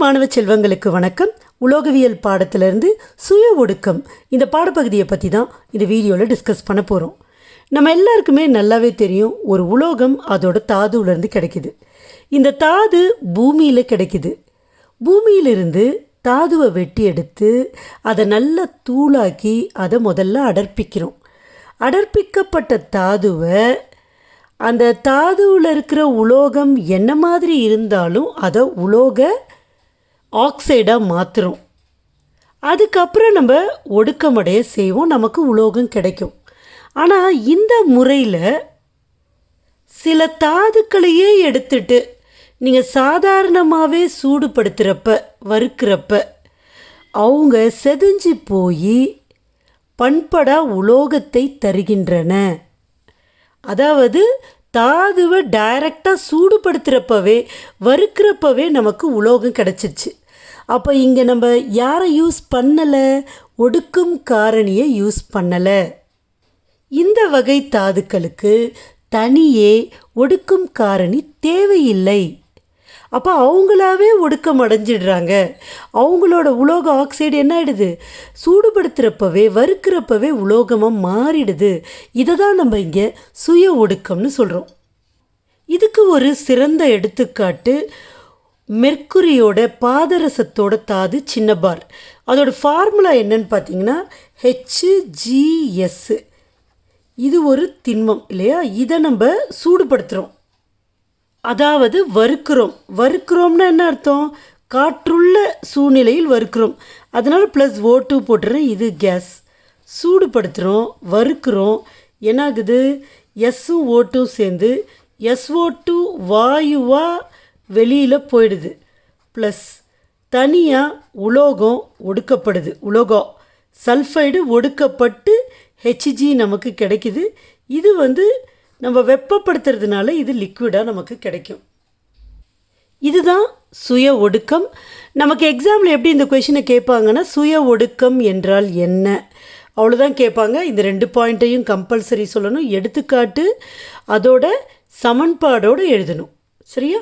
மாணவ செல்வங்களுக்கு வணக்கம். உலோகவியல் பாடத்திலிருந்து சுய ஒடுக்கம். இந்த பாடப்பகுதியை பற்றி தான் இந்த வீடியோவில் டிஸ்கஸ் பண்ண போகிறோம் நம்ம எல்லாருக்குமே நல்லாவே தெரியும் ஒரு உலோகம் அதோட தாதுவிலேருந்து கிடைக்குது. இந்த தாது பூமியில் கிடைக்குது. பூமியிலிருந்து தாதுவை வெட்டி எடுத்து அதை நல்லா தூளாக்கி அதை முதல்ல அடர்ப்பிக்கிறோம். அடர்ப்பிக்கப்பட்ட தாதுவை அந்த தாதுவில் இருக்கிற உலோகம் என்ன மாதிரி இருந்தாலும் அதை உலோக ஆக்சைடாக மாற்றுறோம் அதுக்கப்புறம் நம்ம ஒடுக்கமடைய செய்வோம். நமக்கு உலோகம் கிடைக்கும். ஆனால் இந்த முறையில் சில தாதுக்களையே எடுத்துட்டு நீங்கள் சாதாரணமாகவே சூடுபடுத்துகிறப்ப வறுக்கிறப்ப அவங்க செதிஞ்சு போய் பண்படா உலோகத்தை தருகின்றன. அதாவது தாதுவை டைரக்டாக சூடுபடுத்துகிறப்பவே வறுக்கிறப்பவே நமக்கு உலோகம் கிடச்சிச்சு. அப்போ இங்கே நம்ம யாரை யூஸ் பண்ணலை? ஒடுக்கும் காரணியை யூஸ் பண்ணலை. இந்த வகை தாதுக்களுக்கு தனியே ஒடுக்கும் காரணி தேவையில்லை. அப்போ அவங்களாவே ஒடுக்கம் அடைஞ்சிடுறாங்க. அவங்களோட உலோக ஆக்சைடு என்ன ஆகிடுது சூடுபடுத்துகிறப்பவே வறுக்கிறப்பவே உலோகமாக மாறிடுது. இதை தான் நம்ம இங்கே சுய ஒடுக்கம்னு சொல்கிறோம் இதுக்கு ஒரு சிறந்த எடுத்துக்காட்டு மெர்க்குரியோட பாதரசத்தோட தாது சின்ன பார் அதோட ஃபார்முலா என்னன்னு பார்த்தீங்கன்னா ஹெச்ஜிஎஸ் இது ஒரு திண்மம் இல்லையா? இதை நம்ம சூடுபடுத்துகிறோம் அதாவது வறுக்கிறோம். வறுக்கிறோம்னா என்ன அர்த்தம்? காற்றுள்ள சூழ்நிலையில் வறுக்கிறோம். அதனால் ப்ளஸ் ஓ டூ போட்டுறேன் இது கேஸ் சூடுபடுத்துகிறோம் வறுக்கிறோம். என்னாகுது? எஸ்ஸும் ஓட்டும் சேர்ந்து எஸ்ஓ டூ வாயுவாக வெளியில் போயிடுது. ப்ளஸ் தனியாக உலோகம் ஒடுக்கப்படுது. உலோகம் சல்ஃபைடு ஒடுக்கப்பட்டு ஹெச்ஜி நமக்கு கிடைக்குது. இது வந்து நம்ம வெப்பப்படுத்துறதுனால இது லிக்விடாக நமக்கு கிடைக்கும். இதுதான் சுய ஒடுக்கம். நமக்கு எக்ஸாமில் எப்படி இந்த கொஷினை கேட்பாங்கன்னா சுய ஒடுக்கம் என்றால் என்ன? அவ்வளோதான் கேட்பாங்க. இந்த ரெண்டு பாயிண்ட்டையும் கம்பல்சரி சொல்லணும். எடுத்துக்காட்டு அதோட சமன்பாடோடு எழுதணும். சரியா?